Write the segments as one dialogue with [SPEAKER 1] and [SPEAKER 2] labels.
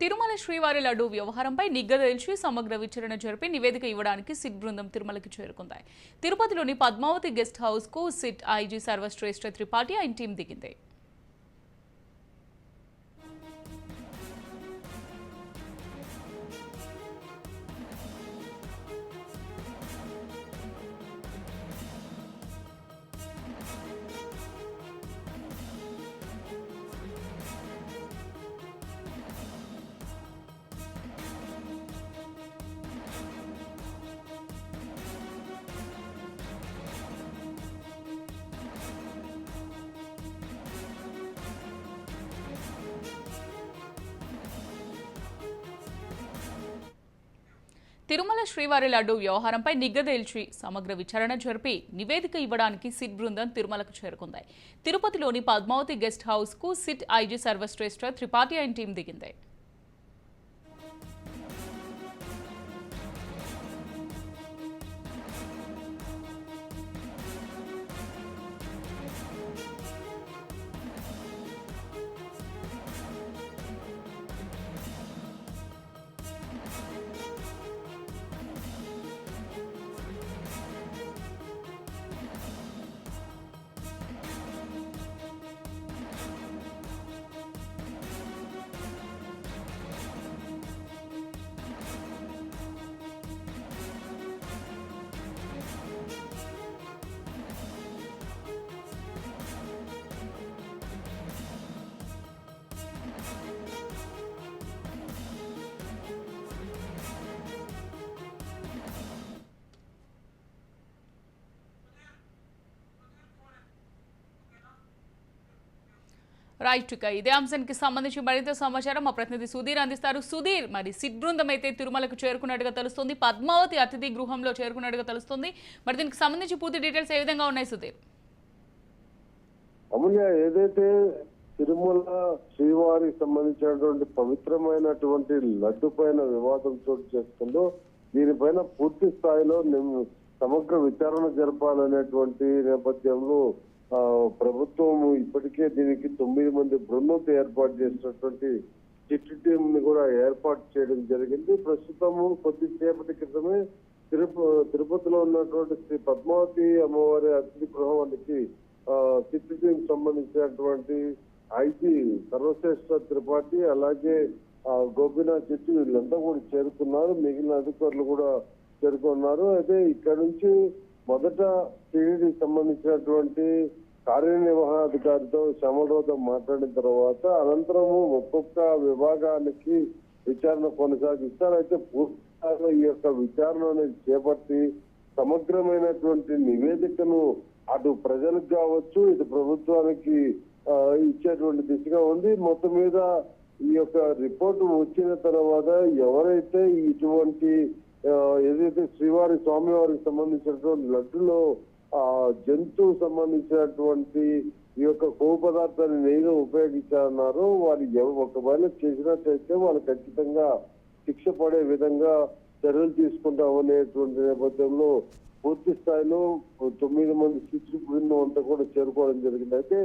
[SPEAKER 1] తిరుమల శ్రీవారి లడ్డు వ్యవహారంపై నిగ్గదెల్చి సమగ్ర విచారణ జరిపి నివేదిక ఇవ్వడానికి సిట్ బృందం తిరుమలకి చేరుకుంది. తిరుపతిలోని పద్మావతి గెస్ట్ హౌస్కు సిట్ ఐజీ సర్వశ్రేష్ఠ త్రిపాఠి ఆయన టీం దిగింది. తిరుమల శ్రీవారి లడ్డు వ్యవహారంపై నిగ్గదేల్చి సమగ్ర విచారణ జరిపి నివేదిక ఇవ్వడానికి సిట్ బృందం తిరుమలకు చేరుకుంది. తిరుపతిలోని పద్మావతి గెస్ట్ హౌస్కు సిట్ ఐజీ సర్వశ్రేష్ఠ త్రిపాఠి అయిన టీం దిగింది. రైట్ ఇక ఇదే అంశానికి సంబంధించి మరింత సమాచారం మా ప్రతినిధి సుధీర్ అందిస్తారు. సుధీర్ మరి సిట్ బృందం అయితే తిరుమలకు చేరుకున్నట్టుగా తెలుస్తుంది. పద్మావతి అతిథి గృహంలో చేరుకున్నట్టుగా తెలుస్తుంది. మరి దీనికి సంబంధించి పూర్తి డీటెయిల్స్ ఏ విధంగా ఉన్నాయి సుధీర్?
[SPEAKER 2] అమూల్య ఏదైతే తిరుమల శ్రీవారికి సంబంధించినటువంటి పవిత్రమైనటువంటి లడ్డు పైన వివాదం చోటు చేస్తుందో దీనిపైన పూర్తి స్థాయిలో సమగ్ర విచారణ జరపాలనేటువంటి నేపథ్యంలో ప్రభుత్వం ఇప్పటికే దీనికి తొమ్మిది మంది బృందంతో ఏర్పాటు చేసినటువంటి చిట్టు టీమ్ని కూడా ఏర్పాటు చేయడం జరిగింది. ప్రస్తుతము కొద్దిసేపటి క్రితమే తిరుపతి తిరుపతిలో ఉన్నటువంటి శ్రీ పద్మావతి అమ్మవారి అతిథి గృహానికి చిట్టి చిట్టు టీం సంబంధించినటువంటి ఐజీ సర్వశ్రేష్ఠ త్రిపాఠి అలాగే గోపీనాథ్ చిట్టు వీళ్ళంతా కూడా చేరుకున్నారు. మిగిలిన అధికారులు కూడా చేరుకున్నారు. అయితే ఇక్కడ నుంచి మొదట టీడీ సంబంధించినటువంటి కార్యనిర్వహణాధికారితో శ్యామలరావుతో మాట్లాడిన తర్వాత అనంతరము ఒక్కొక్క విభాగానికి విచారణ కొనసాగిస్తారు. అయితే ఈ యొక్క విచారణ అనేది చేపట్టి సమగ్రమైనటువంటి నివేదికను అటు ప్రజలకు కావచ్చు ఇటు ప్రభుత్వానికి ఇచ్చేటువంటి దిశగా ఉంది. మొత్తం మీద ఈ యొక్క రిపోర్టు వచ్చిన తర్వాత ఎవరైతే ఇటువంటి శ్రీవారి స్వామివారికి సంబంధించినటువంటి లడ్డులో ఆ జంతువు సంబంధించినటువంటి ఈ యొక్క కొవ్వు పదార్థాన్ని నేను ఉపయోగించారన్నారో వారు ఒకవేళ చేసినట్లయితే వాళ్ళు ఖచ్చితంగా శిక్ష పడే విధంగా చర్యలు తీసుకుంటామనేటువంటి నేపథ్యంలో పూర్తి స్థాయిలో తొమ్మిది మంది శిక్షు బృందం అంతా కూడా చేరుకోవడం జరిగింది. అయితే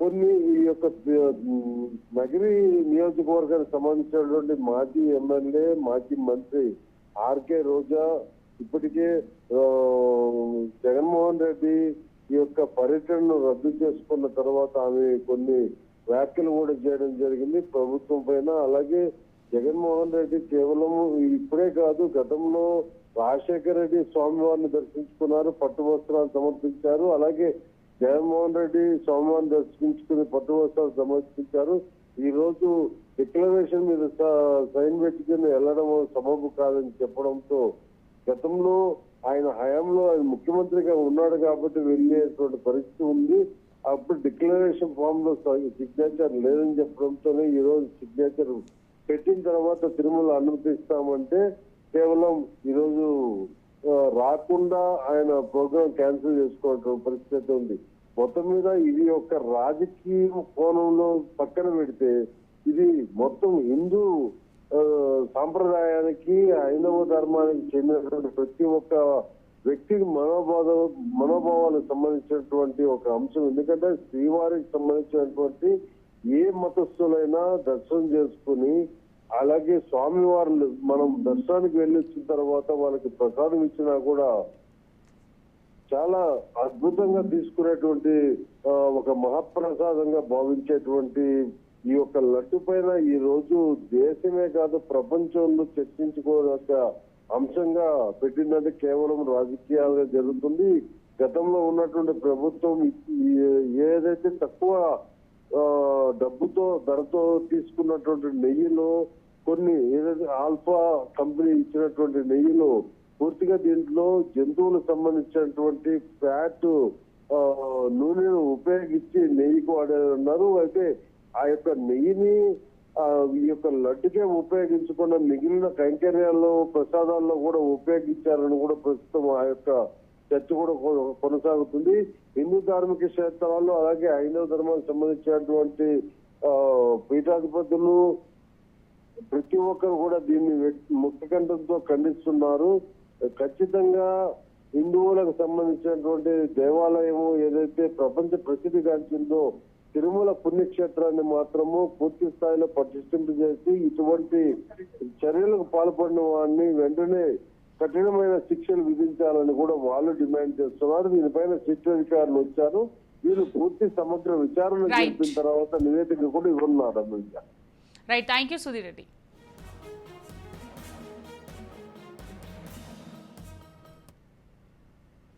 [SPEAKER 2] కొన్ని ఈ యొక్క నగరి నియోజకవర్గానికి సంబంధించినటువంటి మాజీ ఎమ్మెల్యే మాజీ మంత్రి ఆర్కే రోజా ఇప్పటికే జగన్మోహన్ రెడ్డి ఈ యొక్క పర్యటనను రద్దు చేసుకున్న తర్వాత ఆమె కొన్ని వ్యాఖ్యలు కూడా చేయడం జరిగింది ప్రభుత్వం పైన. అలాగే జగన్మోహన్ రెడ్డి కేవలం ఇప్పుడే కాదు గతంలో రాజశేఖర రెడ్డి స్వామివారిని దర్శించుకున్నారు పట్టు వస్త్రాలు సమర్పించారు. అలాగే జగన్మోహన్ రెడ్డి స్వామివారిని దర్శించుకుని పట్టు వస్త్రాలు సమర్పించారు. ఈ రోజు డిక్లరేషన్ మీద స- సైన్ పెట్టుకుని వెళ్ళడం సబబు కాదని చెప్పడంతో గతంలో ఆయన హయాంలో ఆయన ముఖ్యమంత్రిగా ఉన్నాడు కాబట్టి వెళ్ళేటువంటి పరిస్థితి ఉంది. అప్పుడు డిక్లరేషన్ ఫామ్లో సిగ్నేచర్ లేదని చెప్పడంతోనే ఈ రోజు సిగ్నేచర్ పెట్టిన తర్వాత తిరుమల అనుమతిస్తామంటే కేవలం ఈరోజు రాకుండా ఆయన ప్రోగ్రామ్ క్యాన్సిల్ చేసుకోవటం పరిస్థితి ఉంది. మొత్తం మీద ఇది ఒక రాజకీయ కోణంలో పక్కన పెడితే ఇది మొత్తం హిందూ సాంప్రదాయానికి హైందవ ధర్మానికి చెందినటువంటి ప్రతి ఒక్క వ్యక్తికి మనోభావ మనోభావాలకు సంబంధించినటువంటి ఒక అంశం. ఎందుకంటే శ్రీవారికి సంబంధించినటువంటి ఏ మతస్థులైనా దర్శనం చేసుకుని అలాగే స్వామివారు మనం దర్శనానికి వెళ్ళొచ్చిన తర్వాత వాళ్ళకి ప్రసాదం ఇచ్చినా కూడా చాలా అద్భుతంగా తీసుకునేటువంటి ఒక మహాప్రసాదంగా భావించేటువంటి ఈ యొక్క లడ్డు పైన ఈ రోజు దేశమే కాదు ప్రపంచంలో చర్చించుకోదగ్గ అంశంగా పెట్టినది కేవలం రాజకీయాలుగా జరుగుతుంది. గతంలో ఉన్నటువంటి ప్రభుత్వం ఏదైతే తక్కువ డబ్బుతో ధరతో తీసుకున్నటువంటి నెయ్యిలో కొన్ని ఏదైతే ఆల్ఫా కంపెనీ ఇచ్చినటువంటి నెయ్యిలో పూర్తిగా దీంట్లో జంతువులకు సంబంధించినటువంటి ఫ్యాట్ నూనెను ఉపయోగించి నెయ్యికి వాడారన్నారు. అయితే ఆ యొక్క నెయ్యిని ఈ యొక్క లడ్డుకే ఉపయోగించకుండా మిగిలిన కైంకర్యాల్లో ప్రసాదాల్లో కూడా ఉపయోగించారని కూడా ప్రస్తుతం ఆ యొక్క చర్చ కూడా కొ- కొనసాగుతుంది. హిందూ ధార్మిక క్షేత్రాల్లో అలాగే హైందవ ధర్మానికి సంబంధించినటువంటి పీఠాధిపతులు ప్రతి ఒక్కరు కూడా దీన్ని ముక్తకంఠంతో ఖండిస్తున్నారు. ఖచ్చితంగా హిందువులకు సంబంధించినటువంటి దేవాలయము ఏదైతే ప్రపంచ ప్రసిద్ధిగాంచిందో తిరుమల పుణ్యక్షేత్రాన్ని మాత్రము పూర్తి స్థాయిలో పటిష్ఠింపజేసి ఇటువంటి చర్యలకు పాల్పడిన వారిని వెంటనే కఠినమైన శిక్షలు విధించాలని కూడా వాళ్ళు డిమాండ్ చేస్తున్నారు. దీనిపైన శిక్ష అధికారులు వచ్చారు. వీళ్ళు పూర్తి సమగ్ర విచారణ. జరిపిన తర్వాత నివేదిక కూడా Shah
[SPEAKER 1] right thank you Sudheer Reddy.